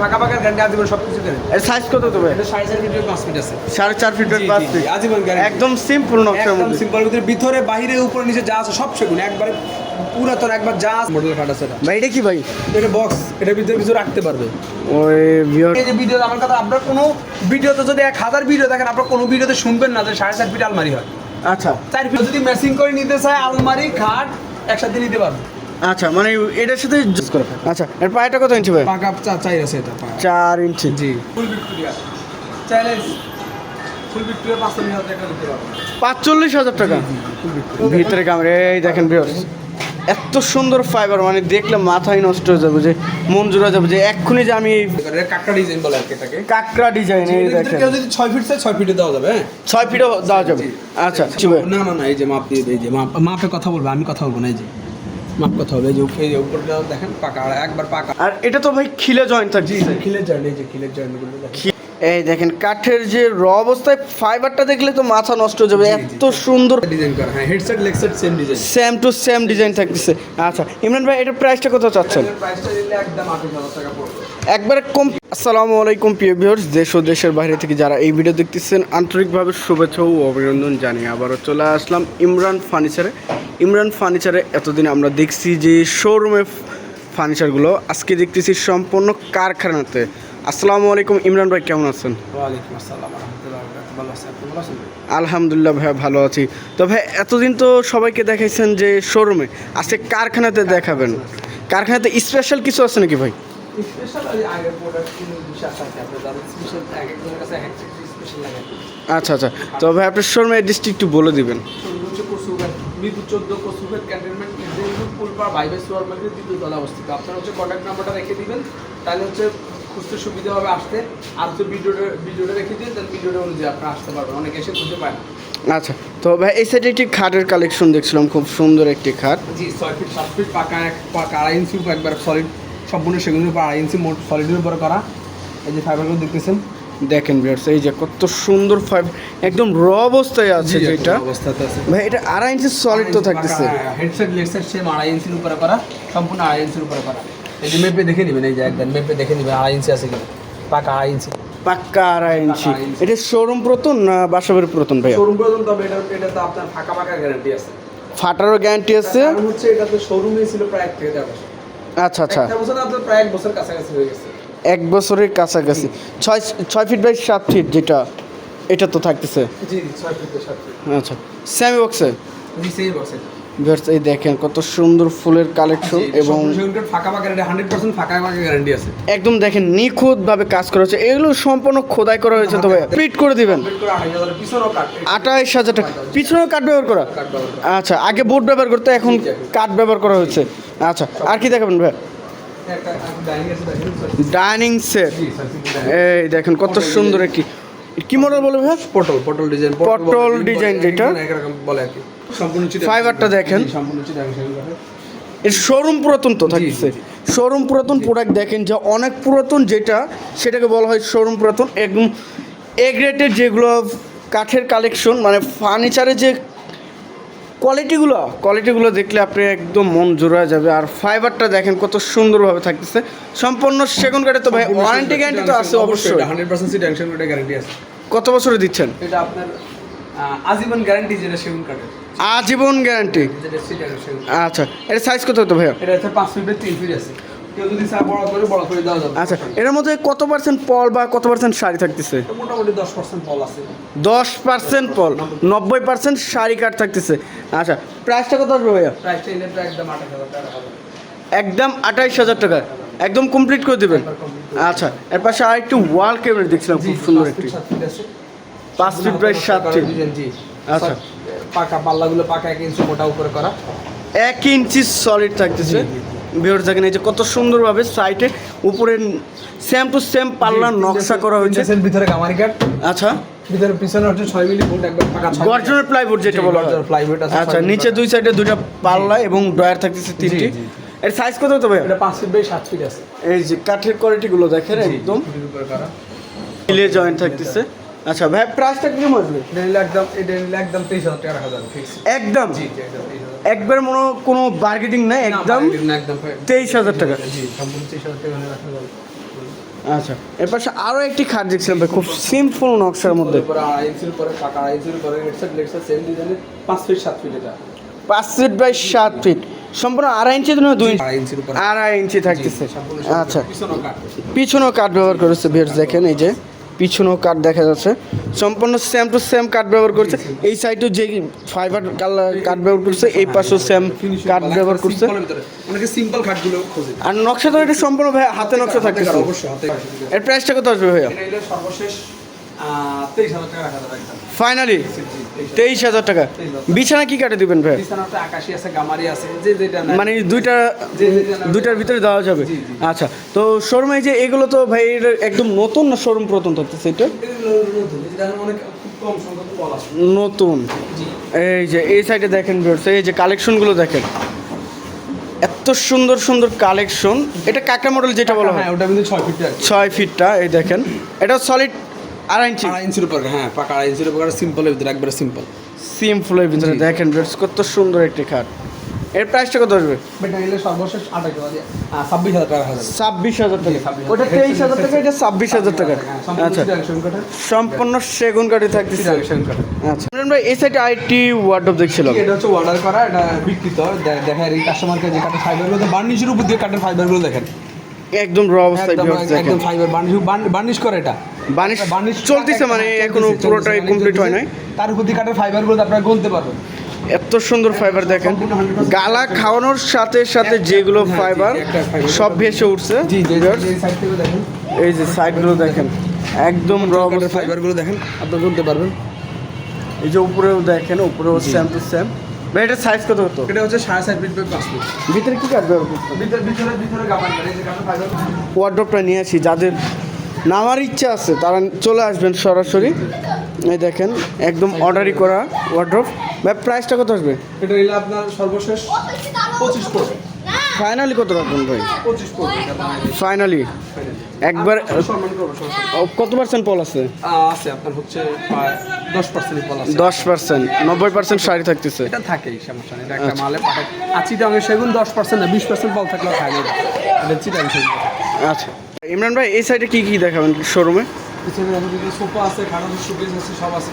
ফাঁকা ফাঁকা গ্যারান্টি আজীবন সব কিছু দেন এর সাইজ কত তবে এটা সাড়ে চার ফিট পাঁচ ফিট আছে। সাড়ে চার ফিট জি, ফিট আজীবন guarantee। একদম সিম্পল নকশার একদম সিম্পল ভিতরে ভিতরে বাইরে উপরে নিচে যা আছে সব সেগুন। একবারে পুরাতন একবার যা মডেল কার্ড আছে ভাই এটা কি ভাই? এটা বক্স এটা ভিতরে কিছু রাখতে পারবে। ওই এই যে ভিডিও আমার কথা আপনার কোনো ভিডিওতে যদি এক হাজার ভিডিও দেখেন আপনার কোনো ভিডিওতে শুনবেন না যে সাড়ে চার ফিট আলমারি হয়। আচ্ছা। চার ফিট যদি ম্যাচিং করে নিতে চায় আলমারি খাট একসাথে নিতে পারবে। আচ্ছা মানে এটার সাথে আচ্ছা এর পায়টা কত ইঞ্চি ভাই? পাকা চা- চাই আছে এটা। চার ইঞ্চি জি। ফুল ভিক্টোরিয়া চ্যালেঞ্জ পাঁচচল্লিশ হাজার টাকা? ভিতরে ক্যামেরা এই দেখেন ভিউয়ার্স এত সুন্দর ফাইবার মানে দেখলে মাথায় নষ্ট হয়ে যাবে যে মন জুড়ে যাবে যে এক্ষুনি যে আমি কাকড়া ডিজাইন বলে আর কি এটাকে। কাকড়া ডিজাইন এই দেখেন। কেউ যদি ছয় ফিট চায় ছয় ফিটে দেওয়া যাবে হ্যাঁ? ছয় ফিটও দেওয়া যাবে। আচ্ছা না না না এই যে মাপ দিয়ে এই যে মাপে কথা বলব আমি কথা বলব না এই যে। মাপ কথা হবে যে এই যে উপরটা দেখেন পাকা আর একবার পাকা। আর এটা তো ভাই খিলে জয়েন্ট থাকছে। খিলে জয়েন্ট এই যে খিলের জয়েন্টগুলো এই দেখেন কাঠের যে র অবস্থায় ফাইবারটা দেখলে তো মাথা নষ্ট হয়ে যাবে। এত সুন্দর ডিজাইন করা। হ্যাঁ headset legset same design same to same design থাকতেছে। আচ্ছা ইমরান ভাই এটার প্রাইসটা কত চাচ্ছেন? একবারে কম আসসালামু আলাইকুম প্রিয় ভিউয়ার্স দেশ ও দেশের বাইরে থেকে যারা এই ভিডিও দেখতেছেন আন্তরিকভাবে শুভেচ্ছা ও অভিনন্দন জানিয়ে আবারও চলে আসলাম ইমরান ফার্নিচারে ইমরান ফার্নিচারে এতদিন আমরা দেখছি যে শোরুমে ফার্নিচারগুলো আজকে দেখতেছি সম্পূর্ণ কারখানাতে। আসসালামু আলাইকুম ইমরান ভাই কেমন আছেন? আলহামদুলিল্লাহ ভাইয়া ভালো আছি। তো ভাই এতদিন তো সবাইকে দেখাইছেন যে শোরুমে আজকে কারখানাতে দেখাবেন। কারখানাতে স্পেশাল কিছু আছে নাকি ভাই? আচ্ছা আচ্ছা। তো ভাই আপনার শোরুমে ডিস্ট্রিক্ট একটু বলে দিবেন। শুরু হচ্ছে কসুঘাট মিরপুর চোদ্দ কসুঘাট ক্যান্টনমেন্ট ফুলপাড় বাইবেস সুপার মার্কেট দ্বিতীয় তলা অবস্থিত। আপনার হচ্ছে কন্ট্যাক্ট নাম্বারটা রেখে দিবেন। তাহলে হচ্ছে খুঁজতে সুবিধা হবে আসতে। আর হচ্ছে ভিডিওটা ভিডিওটা রেখে দিন তাহলে ভিডিওটা অনুযায়ী আপনারা আসতে পারবেন। অনেক এসে খুঁজে পায় না। আচ্ছা তো ভাই এই সাইডে একটি খাটের কালেকশন দেখছিলাম খুব সুন্দর একটি খাট। জি ছয় ফিট সাত ফিট পাকা এক পাকা আড়াই ইঞ্চি একবার সলিড সম্পূর্ণ সেগুলোর উপর আড়াই ইঞ্চি মোট সলিডের উপরে করা। এই যে ফাইবারগুলো দেখতেছেন? দেখেন ভিউয়ার্স এই যে কত সুন্দর ফাইভ একদম র অবস্থায় আছে যেটা। অবস্থাতে আছে। ভাই এটা আড়াই ইঞ্চি সলিড তো থাকতেছে। হেডসেট লেগসেট সেম আড়াই ইঞ্চির উপরে করা সম্পূর্ণ আড়াই ইঞ্চির উপরে করা। যে মেপে দেখে নেবেন এই যে একদম মেপে দেখে নেবেন আড়াই ইঞ্চি আছে কিনা। পাকা আড়াই ইঞ্চি পাক্কা আড়াই ইঞ্চি এটা শোরুম প্রতন না বাসাবের প্রতন ভাইয়া? শোরুম পর্যন্ত তবে এটা এটা তো আপনার ফাঁকা ফাঁকা গ্যারান্টি আছে। ফাটারও গ্যারান্টি আছে। হচ্ছে এটা তো শোরুমে ছিল প্রায় এক থেকে দেড় বছর। আচ্ছা আচ্ছা। একটা বছর আপনার প্রায় এক বছর কাছাকাছি হয়ে গেছে। এক বছরের কাছাকাছি। ছয় ছয় ফিট বাই সাত ফিট যেটা এটা তো থাকতেছে। জি ছয় ফিট সাত ফিট আচ্ছা। সেমি বক্সে জি সেই বক্সে ভিউয়ার্স এই দেখেন কত সুন্দর ফুলের কালেকশন এবং ফাঁকা ফাঁকা হান্ড্রেড পার্সেন্ট ফাঁকা ফাঁকা গ্যারান্টি আছে। একদম দেখেন নিখুঁত ভাবে কাজ করা হয়েছে। এগুলো সম্পূর্ণ খোদাই করা হয়েছে তবে পিট করে দিবেন। কমপ্লিট করে পিছনেও আঠাইশ হাজার টাকা। পিছনেও কাঠ ব্যবহার করা। আচ্ছা আগে বোর্ড ব্যবহার করতে এখন কাঠ ব্যবহার করা হয়েছে। আচ্ছা আর কি দেখাবেন ভাই? ডাইনিং সেট এই দেখেন কত সুন্দর একটি কি মডেল বলে ভাই পটল পটল ডিজাইন পটল ডিজাইন যেটা? একরকম বলে আর কি। সম্পূর্ণ ফাইবারটা দেখেন। সম্পূর্ণ এর শোরুম পুরাতন তো থাকছে শোরুম পুরাতন প্রোডাক্ট দেখেন যা অনেক পুরাতন যেটা সেটাকে বলা হয় শোরুম পুরাতন। একদম এ গ্রেডের যেগুলো কাঠের কালেকশন মানে ফার্নিচারের যে কোয়ালিটিগুলো কোয়ালিটিগুলো দেখলে আপনি একদম মন জোড়া যাবে। আর ফাইবারটা দেখেন কত সুন্দরভাবে থাকতেছে। সম্পূর্ণ সেগুন কাঠে তো ভাই ওয়ারেন্টি গ্যারান্টি তো আছে অবশ্যই হান্ড্রেড পার্সেন্ট গ্যারান্টি আছে। কত বছরে দিচ্ছেন? এটা আপনার আজীবন গ্যারান্টি যেটা সেগুন কাঠের। আজীবন গ্যারান্টি আচ্ছা এটা সাইজ কত হতো ভাইয়া? এটা হচ্ছে পাঁচ ফিট তিন ফিট আছে। কেউ যদি চায় বড় করে বড় করে দেওয়া যাবে। আচ্ছা এর মধ্যে কত পার্সেন্ট পল বা কত পার্সেন্ট শাড়ি থাকতেছে? মোটামুটি দশ পার্সেন্ট ফল আছে। দশ পার্সেন্ট পল নব্বই পার্সেন্ট শাড়ি কাট থাকতেছে। আচ্ছা প্রাইসটা কত আসবে ভাইয়া? প্রাইসটা এলে একদম আট হাজার টাকা একদম আঠাইশ হাজার টাকা। একদম কমপ্লিট করে দেবেন। আচ্ছা এর পাশে আর একটু ওয়াল ক্যাবিনেট দেখছিলাম খুব সুন্দর একটি। পাঁচ ফিট প্রায় সাত ফিট আচ্ছা। পাকা পাল্লাগুলো পাকা এক ইঞ্চি মোটা উপরে করা। এক ইঞ্চি সলিড থাকতেছে। জি, ভিউয়ার্স দেখেন এই যে কত সুন্দরভাবে সাইটে উপরে সেম টু সেম পাল্লার নকশা করা হয়েছে। ভিতরে গামারি কাঠ। আচ্ছা। ভিতরে পিছনে হচ্ছে ছয় মিলি ফুট একবার পাকা গর্জনের প্লাইবোর্ড যেটা বলা হয়। প্লাইউড আছে আচ্ছা নিচে দুই সাইডে দুইটা পাল্লা এবং ড্রয়ার থাকতেছে তিনটি। এর সাইজ কত হতো ভাইয়া এটা পাঁচ ফিট বাই সাত ফিট আছে। এই যে কাঠের কোয়ালিটিগুলো দেখেন একদম। মিলে জয়েন্ট থাকতেছে। আচ্ছা ভাই প্রাইসটা কীরকম আসবে এটা একদম এটা নিলে একদম তেইশ হাজার টাকা রাখা যাবে একদম? জি একবার মনে কোনো বার্গেটিং নাই একদম? একদম তেইশ হাজার টাকা। জি সম্পূর্ণ তেইশ হাজার টাকা হলে রাখা যাবে। আচ্ছা এর পাশে আরও একটি খাট দেখছিলাম ভাই খুব সিম্পল নকশার মধ্যে। পাঁচ ফিট সাত ফিট এটা। পাঁচ ফিট বাই সাত ফিট সম্পূর্ণ আড়াই ইঞ্চি না দুই আড়াই ইঞ্চি থাকতেছে। আচ্ছা। পিছনেও কাঠ ব্যবহার করেছে ভিউয়ার্স দেখেন এই যে। পিছনেও কাঠ দেখা যাচ্ছে। সম্পূর্ণ সেম টু সেম কাঠ ব্যবহার করছে। এই সাইডেও যে ফাইবার কালার কাঠ ব্যবহার করছে এই পাশেও সেম কাঠ ব্যবহার করছে। অনেকে সিম্পল খাটগুলো আর নকশা তো এটা সম্পূর্ণ ভাই হাতে নকশা থাকে এর প্রাইসটা কত আসবে ভাইয়া? সর্বশেষ তেইশ হাজার টাকা রাখা যাবে। ফাইনালি তেইশ হাজার টাকা। বিছানা কি কাটে দিবেন ভাই? আকাশি আছে গামারি আছে যে যেটা মানে দুইটা। দুইটার ভিতরে দেওয়া যাবে। আচ্ছা তো শোরুমে যে এগুলো তো ভাই একদম নতুন না শোরুম প্রথম থাকতেছে এটা? নতুন, জি। এই যে এই সাইডে দেখেন এই যে কালেকশনগুলো দেখেন। এত সুন্দর সুন্দর কালেকশন এটা কাকা মডেল যেটা বলা হয়? হ্যাঁ ওটা কিন্তু ছয় ফিট আর কি। ছয় ফিটটা এই দেখেন। এটা সলিড আড়াই ইঞ্চি। আড়াই ইঞ্চির উপর হ্যাঁ পাকা আড়াই ইঞ্চির উপর সিম্পলের ভিতরে একবারে সিম্পল সিম্পলের ভিতরে দেখেন কত সুন্দর একটি খাট। এর প্রাইসটা কত আসবে? বেটা নিলে সর্বশেষ আঠাশ ছাব্বিশ হাজার টাকা ছাব্বিশ হাজার টাকা। ওটা তেইশ হাজার টাকা এটা ছাব্বিশ হাজার টাকা। আচ্ছা। সম্পূর্ণ সেগুন কাঠে থাকতেছে। আচ্ছা। এই সাইডে আইটি ওয়ার্ডরোব দেখছিলাম। এটা হচ্ছে অর্ডার করা এটা বিক্রিত। এই কাস্টমারকে যে কাঠের ফাইবারগুলো বার্নিশের উপর দিয়ে কাঠের ফাইবারগুলো দেখেন। একদম র অবস্থায় একদম ফাইবার বার্নিশ বার্নিশ করে এটা। বানিশ বার্নিশ চলতেছে মানে এখনও পুরোটাই কমপ্লিট হয় নাই। তার উপর দিয়ে কাঠের ফাইবারগুলো আপনারা গুনতে পারবেন। এত সুন্দর ফাইবার দেখেন। গালা খাওয়ানোর সাথে সাথে যেগুলো হ্যাঁ, ফাইবার সব ভেসে উঠছে। এই যে সাইডগুলো দেখেন একদম র ফাইবারগুলো দেখেন আপনি গুনতে পারবেন। এই যে উপরেও দেখেন উপরেও। সেম টু সেম ভাই এটা সাইজ কত হতো? এটা হচ্ছে সাড়ে সাত ফিট বাই পাঁচ ফিট ভিতরে কি কাটবে ভিতরে ভিতরে ভিতরে যে কাঠের ফাইবার ওয়ার্ড্রপটা নিয়ে আসি যাদের নামার ইচ্ছা আছে তারা চলে আসবেন সরাসরি। এই দেখেন একদম অর্ডারই করা ওয়ার্ড্রপ ভাই প্রাইসটা কত আসবে? এটা নিলে আপনার সর্বশেষ পঁচিশ পড়বে। ফাইনালি কত রাখবেন ভাই? ফাইনালি একবার কত পার্সেন্ট পল আছে? আছে আপনার হচ্ছে দশ পার্সেন্ট ফল আছে। দশ পার্সেন্ট নব্বই পার্সেন্ট শাড়ি থাকতেছে। এটা থাকেই সমস্যা নেই। একটা মালে পাঠায় আর সেগুন দশ পার্সেন্ট না বিশ পার্সেন্ট থাকলেও এটা। এটা চিটাং আচ্ছা। ইমরান ভাই এই সাইডে কি কি দেখাবেন শোরুমে সোফা আছে শোকেস আছে সব আছে।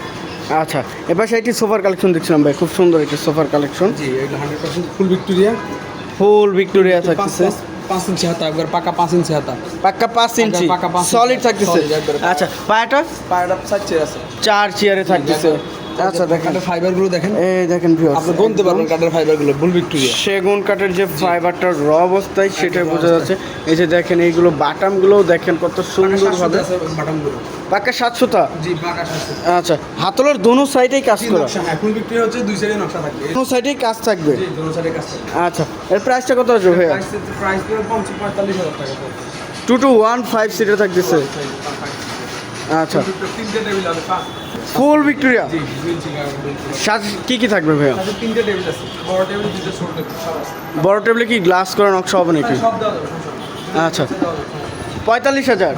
আচ্ছা এবার সাইডটি সোফার কালেকশন দেখছিলাম ভাই খুব সুন্দর একটা সোফার কালেকশন জি এটা hundred percent full Victoria full Victoria পাঁচ থাকতেছে। পাঁচ- পাঁচ ইঞ্চি হাতা একবার পাকা পাঁচ ইঞ্চি হাতা। পাক্কা পাঁচ ইঞ্চি। সলিড থাকতেছে। আচ্ছা পায়াটা? আছে। চার চেয়ারে থাকতেছে। আচ্ছা দেখেন। কাঠের ফাইবারগুলো দেখেন। এই দেখেন viewers, আপনি গুনতে পারবেন কাঠের ফাইবারগুলো ফুল ভিক্টোরিয়া সেগুন কাঠের যে ফাইবারটা র অবস্থায় সেটা বোঝা যাচ্ছে। এই যে দেখেন এইগুলো বাটামগুলোও দেখেন কত সুন্দরভাবে। বাটামগুলো। পাক্কা সাতশোটা? জি পাকা সাতশো। আচ্ছা হাতলের দোনো সাইডেই কাজ করা। হ্যাঁ ফুল ভিক্টোরিয়া হচ্ছে দুই সাইডে নকশা থাকবে। দোনো সাইডেই কাজ থাকবে? জি দোনো সাইডে কাজ থাকবে। আচ্ছা এর প্রাইসটা কত আসবে ভাইয়া? প্রাইস প্রাইস পুরো পঞ্চাশ পঁয়তাল্লিশ হাজার টাকা two two one five seater থাকতেছে। আচ্ছা। Full Victoria. সাজ কি কি থাকবে ভাইয়া? তিনটে টেবিল আছে। বড় টেবিল দুটো ছোট টেবিল বড় টেবিলে কি গ্লাস করা নকশা হবে নাকি? নেই। আচ্ছা। পঁয়তাল্লিশ হাজার?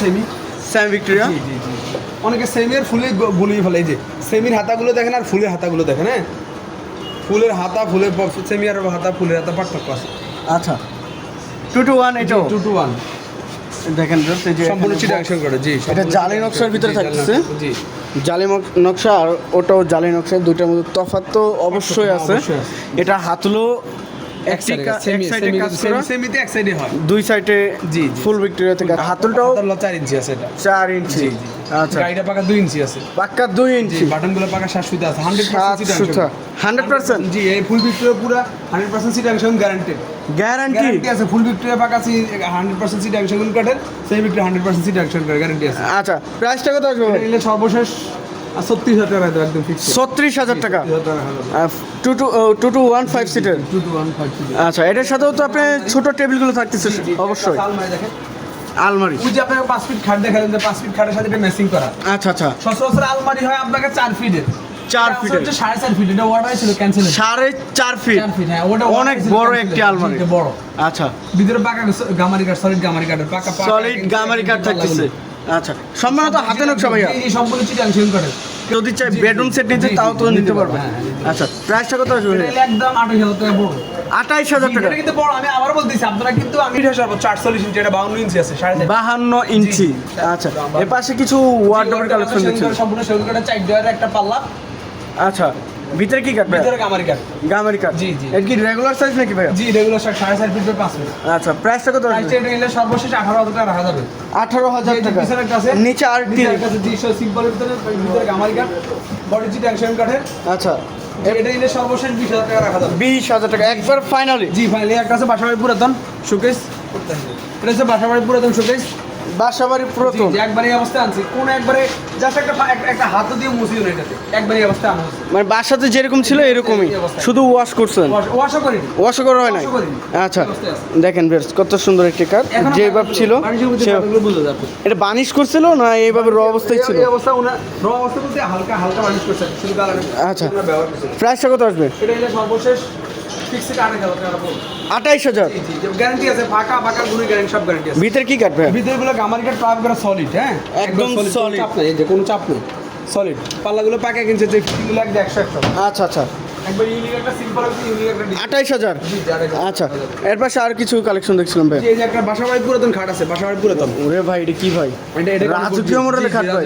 সেমি স্যাম ভিক্টোরিয়া? জি জি জি অনেকে সেমির ফুলে গুলিয়ে ফেলে। এই যে সেমির হাতাগুলো দেখেন আর ফুলের হাতাগুলো দেখেন হ্যাঁ? ফুলের হাতা ফুলের সেমি আর হাতা ফুলের হাতা পার্থক্য আছে। আচ্ছা। টু টু ওয়ান এটাও টু টু ওয়ান দেখেন সম্পূর্ণ চিটাংশন করে জি এটা জালি নকশার ভিতরে থাকছে জি জালি নকশা আর ওটাও জালি নকশা দুইটার মধ্যে তফাৎ তো অবশ্যই আছে। এটা হাতলো এক সাইডে সেমি সেমি সেমিতে এক সাইডে হয়। দুই সাইডে জি, জি। ফুল ভিক্টোরিয়া থেকে হাতলটাও হাতলটা চার ইঞ্চি আছে এটা। জি আচ্ছা। গাড়িটা পাকা দুই ইঞ্চি আছে। পাক্কা দুই ইঞ্চি বাটনগুলো পাকা সাত সুতা আছে। হান্ড্রেড সাত সুতা। হান্ড্রেড পার্সেন্ট জি এই ফুল ভিক্টোরিয়া পুরো hundred percent seat action guaranteed guarantee আছে। ফুল ভিক্টোরিয়া পাকা হান্ড্রেড পার্সেন্ট সিট অ্যাকশন কাটের সেই Victoria hundred percent seat action guarantee আছে। আচ্ছা প্রাইসটা কত আসবে সর্বশেষ ছত্রিশ হাজার টাকা একদম ফিক্স ছত্রিশ হাজার টাকা? Two two two two one five সিটের টু টু ওয়ান ফাইভ আচ্ছা এটার সাথেও তো আপনি ছোট টেবিলগুলো থাকতেছে অবশ্যই। আলমারি ওই যে আপনাকে পাঁচ ফিট খাট দেখালেন যে পাঁচ ফিট খাটের সাথে এটা ম্যাচিং করা। আচ্ছা আচ্ছা। সচরাচর আলমারি হয় আপনাকে চার ফিটের চার। হচ্ছে সাড়ে চার ফিট এটা অর্ডার ছিল ক্যান্সেল সাড়ে চার ফিট হ্যাঁ ওটা অনেক বড় একটি আলমারি। বড়। আচ্ছা। ভিতরে পাকা গামারি কাঠ সলিড গামারি পাকা সলিড গামারি কাঠ থাকতেছে। আচ্ছা সম্মানত হাতে নকশা ভাইয়া এই সম্পূর্ণ চিটাং সেন করে। যদি চাই বেডরুম সেট নিতে তাও তো নিতে পারবে। হ্যাঁ, হ্যাঁ, আচ্ছা প্রাইসটা কত আসবে? একদম আঠাশ হাজার টাকা পড়বে। আঠাইশ হাজার টাকা। কিন্তু বড় আমি আবার বলতেছি আপনারা কিন্তু আমি আটচল্লিশ ইঞ্চি এটা বাউন্ন ইঞ্চি আছে বাহান্ন ইঞ্চি। আচ্ছা এর পাশে কিছু ওয়ার্ডরোবের কালেকশন সম্পূর্ণ সেগুন কাঠের চার ডয়ারের একটা পাল্লা। আচ্ছা ভিতরে কি কাটবে ভিতরে গামারি কাঠ গামের কাট জি, জি। এর কি রেগুলার সাইজ নাকি ভাই জি রেগুলার সাড়ে চার ফিট পাঁচ ফিট আচ্ছা প্রাইসটা কত প্রাইসটা এটা নিলে সর্বশেষ আঠারো হাজার টাকা রাখা যাবে আঠারো হাজার টাকা। পিছনে একটা আছে। নিচে আর একটা আছে জি সিম্পলের ভিতরে ভিতরে গামারি কাঠ বডি জি ট্যাংশন কাঠের আচ্ছা। এটা নিলে সর্বশেষ বিশ হাজার টাকা রাখা যাবে। বিশ হাজার টাকা। একবার ফাইনালি জি ফাইনালি একটা আছে বাসাবাড়ি পুরাতন শোকেস এটা হচ্ছে বাসাবাড়ি পুরাতন শোকেস বাসাবাড়ি জি, একবারে অবস্থা আনছি। কোন একবারে জাস্ট একটা একটা- হাত দিয়ে মুছিও না এটাতে। একবারে এই অবস্থায় আনা মানে বাসাতে যেরকম ছিল এরকমই। শুধু ওয়াশ করছেন? ওয়াশ- ওয়াশও করিনি। ওয়াশও করা হয় নাই? করিনি। আচ্ছা দেখেন বেশ কত সুন্দর একটি এখনও যে ভাব ছিল এটা বানিশ করছিল না এইভাবে র অবস্থায় ছিল? এই অবস্থা ওনার র অবস্থা বলতে হালকা হালকা মালিশ করছে। শুধু আচ্ছা। প্রাইসটা কত আসবে? এটা হলে সর্বশেষ আঠাইশ হাজার? গ্যারান্টি আছে ফাঁকা ফাঁকা গুলি গ্যারান্টি সব গ্যারান্টি আছে। ভিতরে কি কাটবে? গামারি করা সলিড হ্যাঁ? একদম কোনো চাপ নেই যে কোনো চাপ নেই। সলিড পাল্লাগুলো পাকা কিনছে যে কিলো লাগবে একশো একশো। আচ্ছা আচ্ছা। আঠাইশ হাজার। আচ্ছা। এর পাশে আর কিছু কালেকশন দেখছিলাম ভাই? এই যে একটা বাসাবাড়ি পুরাতন খাট আছে বাসাবাড়ি পুরাতন। ওরে ভাই এটা কি ভাই? এটা এটা রাজকীয় মডেলের খাট ভাই।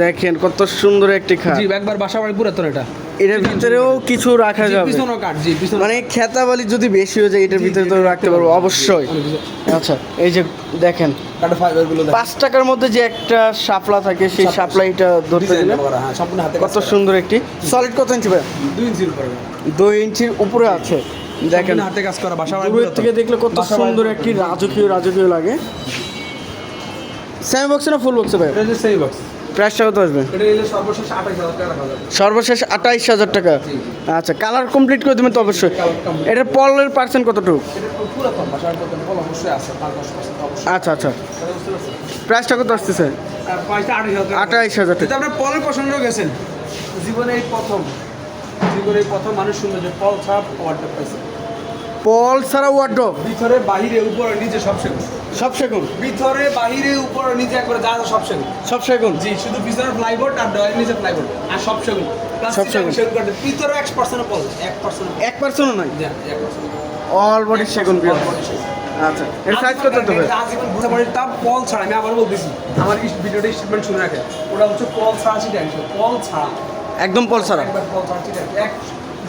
দেখেন কত সুন্দর একটি খাট। জি একবার বাসাবাড়ি পুরাতন এটা। এটার ভিতরেও কিছু রাখা যাবে। মানে খেতাবালি যদি বেশি হয়ে যায় এটার ভিতরে তো রাখতে পারব। অবশ্যই। আচ্ছা এই যে দেখেন পাঁচ টাকার মধ্যে যে একটা শাপলা থাকে সেই শাপলা। শাপলাইটা ধরতে গেলে হ্যাঁ কত সুন্দর একটি। সলিড কত ইঞ্চি ভাই? দুই ইঞ্চির উপরে। দুই ইঞ্চির উপরে আছে। দেখেন হাতে কাজ করা বাসাবাড়ি দূরের থেকে দেখলে কত সুন্দর একটি রাজকীয় রাজকীয় লাগে। সেমি বক্সে না ফুল বক্সে ভাই? এটা সেই বক্স প্রাইসটা কত আসবে? সর্বশেষ আঠাইশ হাজার টাকা আচ্ছা কালার কমপ্লিট করে দেবেন তো অবশ্যই। এটার পলের পার্সেন্ট কতটুকু? এটা আচ্ছা আচ্ছা। এটা? প্রাইসটা কত আসতেছে? আঠাইশ হাজার টাকা। আপনার পলের পছন্দ গেছেন? জীবনে এই প্রথম জীবনে এই প্রথম মানুষ শুনলো যে পল ছাড়া ওয়ার্ডটা পাইছে। পল ছাড়া ওয়ার্ড্রপ ভিতরে বাহিরে উপরে নিচে সব সেগুন সব সেগুন। ভিতরে বাহিরে উপরে নিচে একবারে যা যা সব সেগুন। সব সেগুন। জি শুধু পিছনে ফ্লাইবোর্ড আর ডয়ের নিচে ফ্লাইবোর্ড আর সব সেগুন। সব সেগুন। সেগুন ভিতরে এক পার্সেন্ট পল এক পার্সেন্ট এক পার্সেন্টও পার্সেন্ট অল বডি সেগুন পিওর আচ্ছা এর সাইজ কত হবে? আজীবন বুঝতে পারি তা পল ছাড়া আমি আবার বলতেছি আমার এই ভিডিওটা স্টেটমেন্ট শুনে রাখে। ওটা হচ্ছে পল ছাড়া সেটা পল ছাড়া। একদম পল ছাড়া। পল ছাড়া এক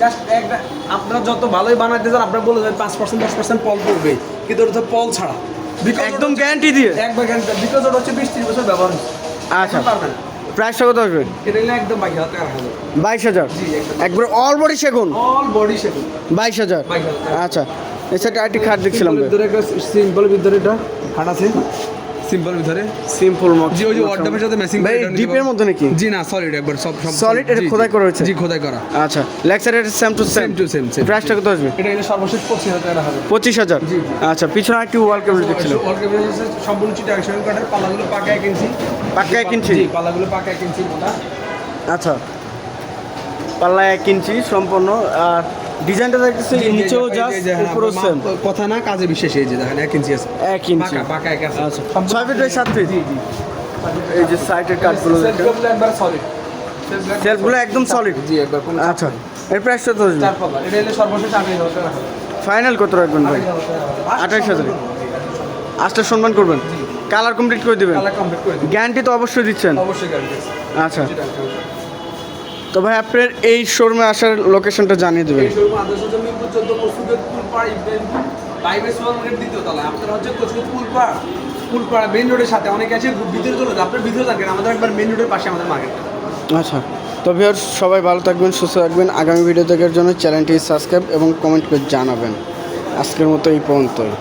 জাস্ট একটা আপনারা যত ভালোই বানাইতে চান আপনারা বলে দেন পাঁচ পার্সেন্ট দশ পার্সেন্ট পল পড়বে। কিন্তু ওটা তো পল ছাড়া। একদম গ্যারান্টি দিয়ে? একবার গ্যারান্টি বিকজ ওটা হচ্ছে বিশ ত্রিশ বছর ব্যবহার আচ্ছা। এখন প্রাইসটা কত আসবে? একদম বাইশ হাজার একবার অল বডি সেগুন? অল বডি সেগুন। বাইশ হাজার? আচ্ছা। এছাড়া আরেকটি খাট দেখছিলাম। সিম্পল ভিতরে এটা খাট আছে। সিম্পল ভিতরে। সিম্পল জি ওই যে ওয়ার্ডরোবের সাথে ম্যাচিং ভাই ডিপের মধ্যে নাকি? জি না সলিড একবার সব সব Solid? এটা খোদাই। করা হয়েছে? জি খোদাই করা। আচ্ছা Lexar same to same to same same প্রাইসটা কত আসবে? এটা এলে সর্বশেষ পঁচিশ হাজার টাকা হবে। পঁচিশ হাজার? জি, জি। আচ্ছা পিছনে একটি ওয়াল কেবল দেখছিলাম। সম্পূর্ণ চিটা একশো কাঠের পাল্লাগুলো পাকা এক ইঞ্চি। পাক্কা এক ইঞ্চি? জি পাল্লাগুলো পাকা এক ইঞ্চি মোটা। আচ্ছা। পাল্লা এক ইঞ্চি সম্পূর্ণ আর ডিজাইনটা দেখতেছি নিচেও জাস্ট উপরেও সেম কথা না কাজে বিশেষ এই যে দেখেন এক ইঞ্চি আছে এক ইঞ্চি এক আছে। আচ্ছা ছয় ফিট বাই সাত ফিট জি জি। এই যে সাইডের কাঠগুলো দেখেন। একবার সলিড সেলফগুলো একদম solid? জি একবার আচ্ছা এর প্রাইসটা তো চার পাল্লা এটা সর্বশেষ টাকা ফাইনাল কত রাখবেন ভাই? আঠাশ হাজার। আজটা সম্মান করবেন? কালার কমপ্লিট করে দেবেন? কালার কমপ্লিট করে দিন গ্যারান্টি তো অবশ্যই দিচ্ছেন। অবশ্যই গ্যারান্টি আচ্ছা। তো ভাই আপনার এই শোরুমে আসার লোকেশনটা জানিয়ে দেবেন। এই শোরুম আদর্শ দ্বিতীয় তলায়। আপনারা হচ্ছে ফুলপাড়া মেন রোডের সাথে অনেকে আছে ভিতরে চলে আপনার ভিতরে থাকেন আমাদের একবার মেন রোডের পাশে আমাদের মার্কেটটা আচ্ছা। তো ভিউয়ার্স সবাই ভালো থাকবেন সুস্থ থাকবেন। আগামী ভিডিও দেখার জন্য চ্যানেলটি সাবস্ক্রাইব এবং কমেন্ট করে জানাবেন। আজকের মতো এই পর্যন্তই।